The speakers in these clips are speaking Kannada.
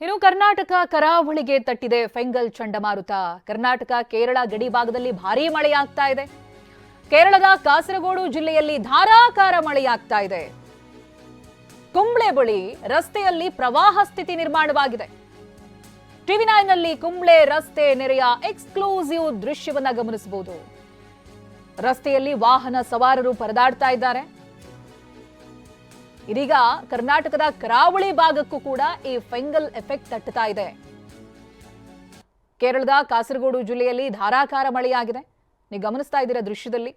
ಇನ್ನು ಕರ್ನಾಟಕ ಕರಾವಳಿಗೆ ತಟ್ಟಿದೆ ಫೆಂಗಲ್ ಚಂಡಮಾರುತ. ಕರ್ನಾಟಕ, ಕೇರಳ ಗಡಿ ಭಾಗದಲ್ಲಿ ಭಾರೀ ಮಳೆಯಾಗ್ತಾ ಇದೆ. ಕೇರಳದ ಕಾಸರಗೋಡು ಜಿಲ್ಲೆಯಲ್ಲಿ ಧಾರಾಕಾರ ಮಳೆಯಾಗ್ತಾ ಇದೆ. ಕುಂಬ್ಳೆ ಬಳಿ ರಸ್ತೆಯಲ್ಲಿ ಪ್ರವಾಹ ಸ್ಥಿತಿ ನಿರ್ಮಾಣವಾಗಿದೆ. ಟಿವಿ ನಲ್ಲಿ ಕುಂಬ್ಳೆ ರಸ್ತೆ ನೆರೆಯ ಎಕ್ಸ್ಕ್ಲೂಸಿವ್ ದೃಶ್ಯವನ್ನು ಗಮನಿಸಬಹುದು. ರಸ್ತೆಯಲ್ಲಿ ವಾಹನ ಸವಾರರು ಪರದಾಡ್ತಾ ಇದ್ದಾರೆ. ಇದೀಗ ಕರ್ನಾಟಕದ ಕರಾವಳಿ ಭಾಗಕ್ಕೂ ಕೂಡ ಈ ಫೆಂಗಲ್ ಎಫೆಕ್ಟ್ ತಟ್ಟುತ್ತಾ ಇದೆ. ಕೇರಳದ ಕಾಸರಗೋಡು ಜಿಲ್ಲೆಯಲ್ಲಿ ಧಾರಾಕಾರ ಮಳೆಯಾಗಿದೆ. ನೀವು ಗಮನಿಸ್ತಾ ಇದ್ದೀರಾ ದೃಶ್ಯದಲ್ಲಿ?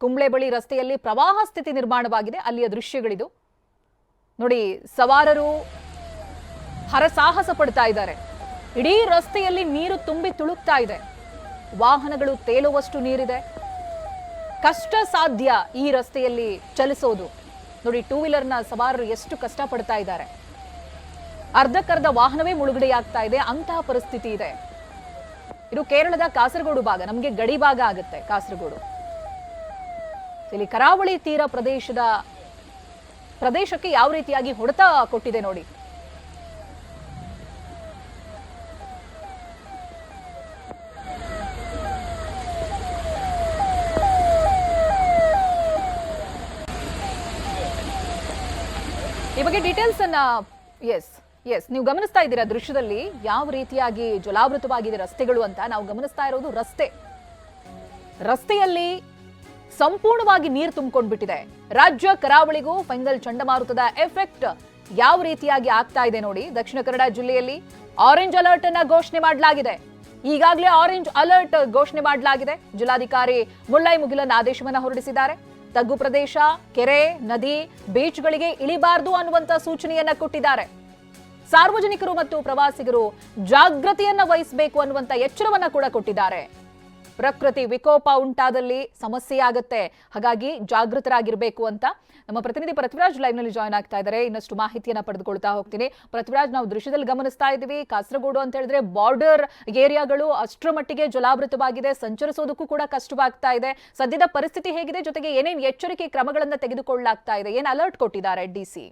ಕುಂಬ್ಳೆ ಬಳಿ ರಸ್ತೆಯಲ್ಲಿ ಪ್ರವಾಹ ಸ್ಥಿತಿ ನಿರ್ಮಾಣವಾಗಿದೆ. ಅಲ್ಲಿಯ ದೃಶ್ಯಗಳಿದು. ನೋಡಿ, ಸವಾರರು ಹರಸಾಹಸ ಪಡ್ತಾ ಇದ್ದಾರೆ. ಇಡೀ ರಸ್ತೆಯಲ್ಲಿ ನೀರು ತುಂಬಿ ತುಳುಕ್ತಾ ಇದೆ. ವಾಹನಗಳು ತೇಲುವಷ್ಟು ನೀರಿದೆ. ಕಷ್ಟ ಸಾಧ್ಯ ಈ ರಸ್ತೆಯಲ್ಲಿ ಚಲಿಸೋದು. ನೋಡಿ ಟೂ ವೀಲರ್ನ ಸವಾರರು ಎಷ್ಟು ಕಷ್ಟ ಪಡ್ತಾ ಇದ್ದಾರೆ ಅರ್ಧಕ್ಕರ್ಧ ವಾಹನವೇ ಮುಳುಗಡೆಯಾಗ್ತಾ ಇದೆ ಅಂತಹ ಪರಿಸ್ಥಿತಿ ಇದೆ. ಇದು ಕೇರಳದ ಕಾಸರಗೋಡು ಭಾಗ, ನಮಗೆ ಗಡಿ ಭಾಗ ಆಗುತ್ತೆ ಕಾಸರಗೋಡು. ಇಲ್ಲಿ ಕರಾವಳಿ ತೀರ ಪ್ರದೇಶದ ಪ್ರದೇಶಕ್ಕೆ ಯಾವ ರೀತಿಯಾಗಿ ಹೊಡೆತ ಕೊಟ್ಟಿದೆ ನೋಡಿ. ಈ ಬಗ್ಗೆ ಡೀಟೇಲ್ಸ್ ಅನ್ನ ಎಸ್ ಎಸ್ ನೀವು ಗಮನಿಸ್ತಾ ಇದ್ದೀರಾ ದೃಶ್ಯದಲ್ಲಿ? ಯಾವ ರೀತಿಯಾಗಿ ಜಲಾವೃತವಾಗಿದೆ ರಸ್ತೆಗಳು ಅಂತ? ನಾವು ಗಮನಿಸ್ತಾ ಇರೋದು ರಸ್ತೆ. ರಸ್ತೆಯಲ್ಲಿ ಸಂಪೂರ್ಣವಾಗಿ ನೀರು ತುಂಬಿಕೊಂಡ್ಬಿಟ್ಟಿದೆ. ರಾಜ್ಯ ಕರಾವಳಿಗೂ ಫೈನಲ್ ಚಂಡಮಾರುತದ ಎಫೆಕ್ಟ್ ಯಾವ ರೀತಿಯಾಗಿ ಆಗ್ತಾ ಇದೆ ನೋಡಿ. ದಕ್ಷಿಣ ಕನ್ನಡ ಜಿಲ್ಲೆಯಲ್ಲಿ ಆರೆಂಜ್ ಅಲರ್ಟ್ ಅನ್ನ ಘೋಷಣೆ ಮಾಡಲಾಗಿದೆ. ಈಗಾಗಲೇ ಆರೆಂಜ್ ಅಲರ್ಟ್ ಘೋಷಣೆ ಮಾಡಲಾಗಿದೆ. ಜಿಲ್ಲಾಧಿಕಾರಿ ಮುಳ್ಳೈ ಮುಗಿಲನ್ ಆದೇಶವನ್ನು ಹೊರಡಿಸಿದ್ದಾರೆ. ತಗ್ಗು ಪ್ರದೇಶ, ಕೆರೆ, ನದಿ, ಬೀಚ್ಗಳಿಗೆ ಇಳಿಬಾರದು ಅನ್ನುವಂತ ಸೂಚನೆಯನ್ನ ಕೊಟ್ಟಿದ್ದಾರೆ. ಸಾರ್ವಜನಿಕರು ಮತ್ತು ಪ್ರವಾಸಿಗರು ಜಾಗೃತಿಯನ್ನ ವಹಿಸಬೇಕು ಅನ್ನುವಂತ ಎಚ್ಚರವನ್ನ ಕೂಡ ಕೊಟ್ಟಿದ್ದಾರೆ. ಪ್ರಕೃತಿ ವಿಕೋಪ ಉಂಟಾದಲ್ಲಿ ಸಮಸ್ಯೆ ಆಗತ್ತೆ. ಹಾಗಾಗಿ ಜಾಗೃತರಾಗಿರಬೇಕು ಅಂತ ನಮ್ಮ ಪ್ರತಿನಿಧಿ ಪೃಥ್ವಿರಾಜ್ ಲೈವ್ನಲ್ಲಿ ಜಾಯ್ನ್ ಆಗ್ತಾ ಇದ್ದಾರೆ. ಇನ್ನಷ್ಟು ಮಾಹಿತಿಯನ್ನು ಪಡೆದುಕೊಳ್ತಾ ಹೋಗ್ತೀನಿ. ಪೃಥ್ವಿರಾಜ್, ನಾವು ದೃಶ್ಯದಲ್ಲಿ ಗಮನಿಸ್ತಾ ಇದ್ದೀವಿ. ಕಾಸರಗೋಡು ಅಂತ ಹೇಳಿದ್ರೆ ಬಾರ್ಡರ್ ಏರಿಯಾಗಳು ಅಷ್ಟರ ಮಟ್ಟಿಗೆ ಜಲಾವೃತವಾಗಿದೆ. ಸಂಚರಿಸೋದಕ್ಕೂ ಕೂಡ ಕಷ್ಟವಾಗ್ತಾ ಇದೆ. ಸದ್ಯದ ಪರಿಸ್ಥಿತಿ ಹೇಗಿದೆ? ಜೊತೆಗೆ ಏನೇನು ಎಚ್ಚರಿಕೆ ಕ್ರಮಗಳನ್ನು ತೆಗೆದುಕೊಳ್ಳಲಾಗ್ತಾ ಇದೆ? ಏನು ಅಲರ್ಟ್ ಕೊಟ್ಟಿದ್ದಾರೆ ಡಿಸಿ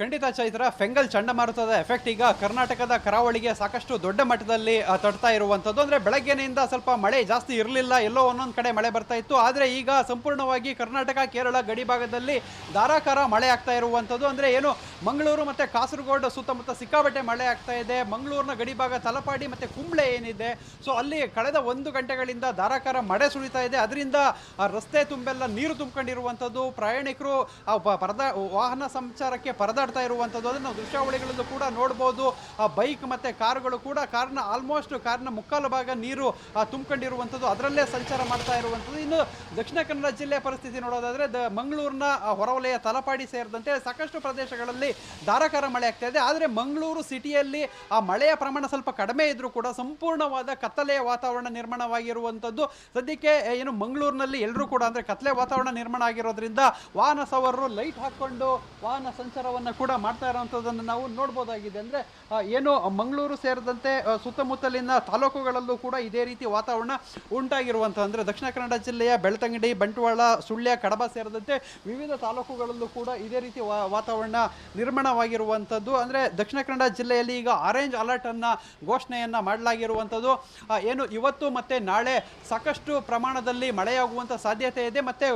ಖಂಡಿತ ಚೈತ್ರ, ಫೆಂಗಲ್ ಚಂಡಮಾರುತದ ಎಫೆಕ್ಟ್ ಈಗ ಕರ್ನಾಟಕದ ಕರಾವಳಿಗೆ ಸಾಕಷ್ಟು ದೊಡ್ಡ ಮಟ್ಟದಲ್ಲಿ ತಡ್ತಾ ಇರುವಂಥದ್ದು ಅಂದರೆ ಬೆಳಗ್ಗೆನೆಯಿಂದ ಸ್ವಲ್ಪ ಮಳೆ ಜಾಸ್ತಿ ಇರಲಿಲ್ಲ, ಎಲ್ಲೋ ಒಂದೊಂದು ಕಡೆ ಮಳೆ ಬರ್ತಾ ಇತ್ತು. ಆದರೆ ಈಗ ಸಂಪೂರ್ಣವಾಗಿ ಕರ್ನಾಟಕ, ಕೇರಳ ಗಡಿ ಭಾಗದಲ್ಲಿ ಧಾರಾಕಾರ ಮಳೆ ಆಗ್ತಾ ಇರುವಂಥದ್ದು ಅಂದರೆ ಏನು, ಮಂಗಳೂರು ಮತ್ತು ಕಾಸರಗೋಡು ಸುತ್ತಮುತ್ತ ಸಿಕ್ಕಾಬಟ್ಟೆ ಮಳೆ ಆಗ್ತಾ ಇದೆ. ಮಂಗಳೂರಿನ ಗಡಿ ಭಾಗ ತಲಪಾಡಿ ಮತ್ತು ಕುಂಬ್ಳೆ ಏನಿದೆ. ಸೊ ಅಲ್ಲಿ ಕಳೆದ ಒಂದು ಗಂಟೆಗಳಿಂದ ಧಾರಾಕಾರ ಮಳೆ ಸುರಿತಾ ಇದೆ. ಅದರಿಂದ ರಸ್ತೆ ತುಂಬೆಲ್ಲ ನೀರು ತುಂಬಿಕೊಂಡಿರುವಂಥದ್ದು ಪ್ರಯಾಣಿಕರು ಪರದ, ವಾಹನ ಸಂಚಾರಕ್ಕೆ ಪರದಾಡ್ತಾ ಇರುವಂಥದ್ದು ಅದನ್ನು ದೃಶ್ಯಾವಳಿಗಳಲ್ಲೂ ಕೂಡ ನೋಡ್ಬೋದು. ಆ, ಬೈಕ್ ಮತ್ತು ಕಾರುಗಳು ಕೂಡ ಕಾರ್ನ ಆಲ್ಮೋಸ್ಟ್ ಕಾರ್ನ ಮುಕ್ಕಾಲು ಭಾಗ ನೀರು ತುಂಬಿಕೊಂಡಿರುವಂಥದ್ದು ಅದರಲ್ಲೇ ಸಂಚಾರ ಮಾಡ್ತಾ ಇರುವಂಥದ್ದು ಇನ್ನು ದಕ್ಷಿಣ ಕನ್ನಡ ಜಿಲ್ಲೆಯ ಪರಿಸ್ಥಿತಿ ನೋಡೋದಾದರೆ, ದ, ಮಂಗಳೂರಿನ ಹೊರವಲಯ ತಲಪಾಡಿ ಸೇರಿದಂತೆ ಸಾಕಷ್ಟು ಪ್ರದೇಶಗಳಲ್ಲಿ ಧಾರಾಕಾರ ಮಳೆ ಆಗ್ತಾ ಇದೆ. ಆದರೆ ಮಂಗಳೂರು ಸಿಟಿಯಲ್ಲಿ ಆ ಮಳೆಯ ಪ್ರಮಾಣ ಸ್ವಲ್ಪ ಕಡಿಮೆ ಇದ್ದರೂ ಕೂಡ ಸಂಪೂರ್ಣವಾದ ಕತ್ತಲೆಯ ವಾತಾವರಣ ನಿರ್ಮಾಣವಾಗಿರುವಂಥದ್ದು ಸದ್ಯಕ್ಕೆ ಏನು ಮಂಗಳೂರಿನಲ್ಲಿ ಎಲ್ಲರೂ ಕೂಡ ಅಂದರೆ ಕತ್ತಲೆ ವಾತಾವರಣ ನಿರ್ಮಾಣ ಆಗಿರೋದ್ರಿಂದ ವಾಹನ ಸವಾರರು ಲೈಟ್ ಹಾಕ್ಕೊಂಡು ವಾಹನ ಸಂಚಾರವನ್ನು ಕೂಡ ಮಾಡ್ತಾ ಇರೋವಂಥದ್ದನ್ನು ನಾವು ನೋಡ್ಬೋದಾಗಿದೆ. ಅಂದ್ರೆ ಏನು ಮಂಗಳೂರು ಸೇರಿದಂತೆ ಸುತ್ತಮುತ್ತಲಿನ ತಾಲೂಕುಗಳಲ್ಲೂ ಕೂಡ ಇದೇ ರೀತಿ ವಾತಾವರಣ ಉಂಟಾಗಿರುವಂಥ, ಅಂದ್ರೆ ದಕ್ಷಿಣ ಕನ್ನಡ ಜಿಲ್ಲೆಯ ಬೆಳ್ತಂಗಡಿ, ಬಂಟ್ವಾಳ, ಸುಳ್ಯ, ಕಡಬ ಸೇರಿದಂತೆ ವಿವಿಧ ತಾಲೂಕುಗಳಲ್ಲೂ ಕೂಡ ಇದೇ ರೀತಿ ವಾತಾವರಣ ನಿರ್ಮಾಣವಾಗಿರುವಂಥದ್ದು. ಅಂದ್ರೆ, ದಕ್ಷಿಣ ಕನ್ನಡ ಜಿಲ್ಲೆಯಲ್ಲಿ ಈಗ ಆರೆಂಜ್ ಅಲರ್ಟ್ ಅನ್ನ ಘೋಷಣೆಯನ್ನ ಮಾಡಲಾಗಿರುವಂಥದ್ದು. ಏನು ಇವತ್ತು ಮತ್ತೆ ನಾಳೆ ಸಾಕಷ್ಟು ಪ್ರಮಾಣದಲ್ಲಿ ಮಳೆಯಾಗುವಂಥ ಸಾಧ್ಯತೆ ಇದೆ. ಮತ್ತೆ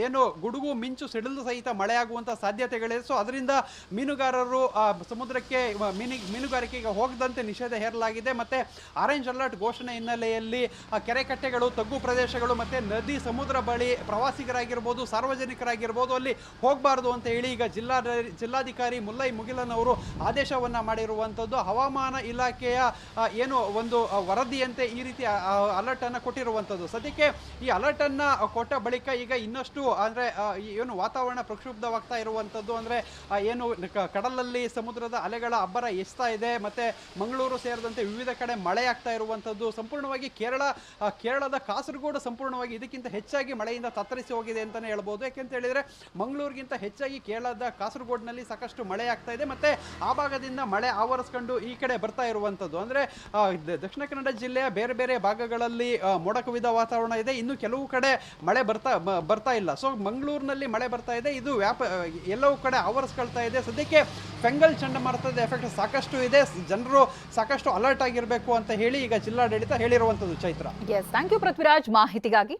ಏನು ಗುಡುಗು, ಮಿಂಚು, ಸಿಡಿಲು ಸಹಿತ ಮಳೆಯಾಗುವಂಥ ಸಾಧ್ಯತೆಗಳಿದೆ. ಸೊ ಅದರಿಂದ ಮೀನುಗಾರರು ಸಮುದ್ರಕ್ಕೆ ಮೀನಿ, ಮೀನುಗಾರಿಕೆಗೆ ಹೋಗದಂತೆ ನಿಷೇಧ ಹೇರಲಾಗಿದೆ. ಮತ್ತು ಆರೆಂಜ್ ಅಲರ್ಟ್ ಘೋಷಣೆ ಹಿನ್ನೆಲೆಯಲ್ಲಿ ಕೆರೆ ಕಟ್ಟೆಗಳು, ತಗ್ಗು ಪ್ರದೇಶಗಳು, ಮತ್ತು ನದಿ, ಸಮುದ್ರ ಬಳಿ ಪ್ರವಾಸಿಗರಾಗಿರ್ಬೋದು, ಸಾರ್ವಜನಿಕರಾಗಿರ್ಬೋದು, ಅಲ್ಲಿ ಹೋಗಬಾರ್ದು ಅಂತ ಹೇಳಿ ಈಗ ಜಿಲ್ಲಾ ಜಿಲ್ಲಾಧಿಕಾರಿ ಮುಲ್ಲೈ ಮುಗಿಲನ್ ಅವರು ಆದೇಶವನ್ನು ಮಾಡಿರುವಂಥದ್ದು. ಹವಾಮಾನ ಇಲಾಖೆಯ ಏನು ಒಂದು ವರದಿಯಂತೆ ಈ ರೀತಿ ಅಲರ್ಟನ್ನು ಕೊಟ್ಟಿರುವಂಥದ್ದು. ಸದ್ಯಕ್ಕೆ ಈ ಅಲರ್ಟನ್ನು ಕೊಟ್ಟ ಬಳಿಕ ಈಗ ಇನ್ನಷ್ಟು, ಅಂದರೆ ಏನು ವಾತಾವರಣ ಪ್ರಕ್ಷುಬ್ಧವಾಗ್ತಾ ಇರುವಂಥದ್ದು. ಅಂದರೆ ಏನು ಕಡಲಲ್ಲಿ ಸಮುದ್ರದ ಅಲೆಗಳ ಅಬ್ಬರ ಎಸ್ತಾ ಇದೆ. ಮತ್ತೆ ಮಂಗಳೂರು ಸೇರಿದಂತೆ ವಿವಿಧ ಕಡೆ ಮಳೆ ಆಗ್ತಾ ಇರುವಂತದ್ದು ಸಂಪೂರ್ಣವಾಗಿ ಕೇರಳ ಕೇರಳದ ಕಾಸರಗೋಡು ಸಂಪೂರ್ಣವಾಗಿ ಇದಕ್ಕಿಂತ ಹೆಚ್ಚಾಗಿ ಮಳೆಯಿಂದ ತತ್ತರಿಸಿ ಹೋಗಿದೆ ಅಂತಾನೆ ಹೇಳ್ಬೋದು. ಯಾಕೆಂತ ಹೇಳಿದ್ರೆ ಮಂಗಳೂರಿಗಿಂತ ಹೆಚ್ಚಾಗಿ ಕೇರಳದ ಕಾಸರಗೋಡಿನಲ್ಲಿ ಸಾಕಷ್ಟು ಮಳೆ ಆಗ್ತಾ ಇದೆ. ಮತ್ತೆ ಆ ಭಾಗದಿಂದ ಮಳೆ ಆವರಿಸ್ಕೊಂಡು ಈ ಕಡೆ ಬರ್ತಾ ಇರುವಂತದ್ದು ಅಂದ್ರೆ ದಕ್ಷಿಣ ಕನ್ನಡ ಜಿಲ್ಲೆಯ ಬೇರೆ ಬೇರೆ ಭಾಗಗಳಲ್ಲಿ ಮೊಡಕವಿದ ಮೋಡ ಕವಿದ ವಾತಾವರಣ ಇದೆ. ಇನ್ನು ಕೆಲವು ಕಡೆ ಮಳೆ ಬರ್ತಾ ಬರ್ತಾ ಇಲ್ಲ. ಸೊ, ಮಂಗಳೂರಿನಲ್ಲಿ ಮಳೆ ಬರ್ತಾ ಇದೆ. ಇದು ವ್ಯಾಪ ಎಲ್ಲವೂ ಕಡೆ ಆವರಿಸ್ಕೊಳ್ತಾ ಇದೆ. ಸದ್ಯಕ್ಕೆ ಫೆಂಗಲ್ ಚಂಡಮಾರುತದ ಎಫೆಕ್ಟ್ ಸಾಕಷ್ಟು ಇದೆ. ಜನರು ಸಾಕಷ್ಟು ಅಲರ್ಟ್ ಆಗಿರಬೇಕು ಅಂತ ಹೇಳಿ ಈಗ ಜಿಲ್ಲಾಡಳಿತ ಹೇಳಿರುವಂಥದ್ದು Chaitra. Yes thank you Prithviraj ಮಾಹಿತಿಗಾಗಿ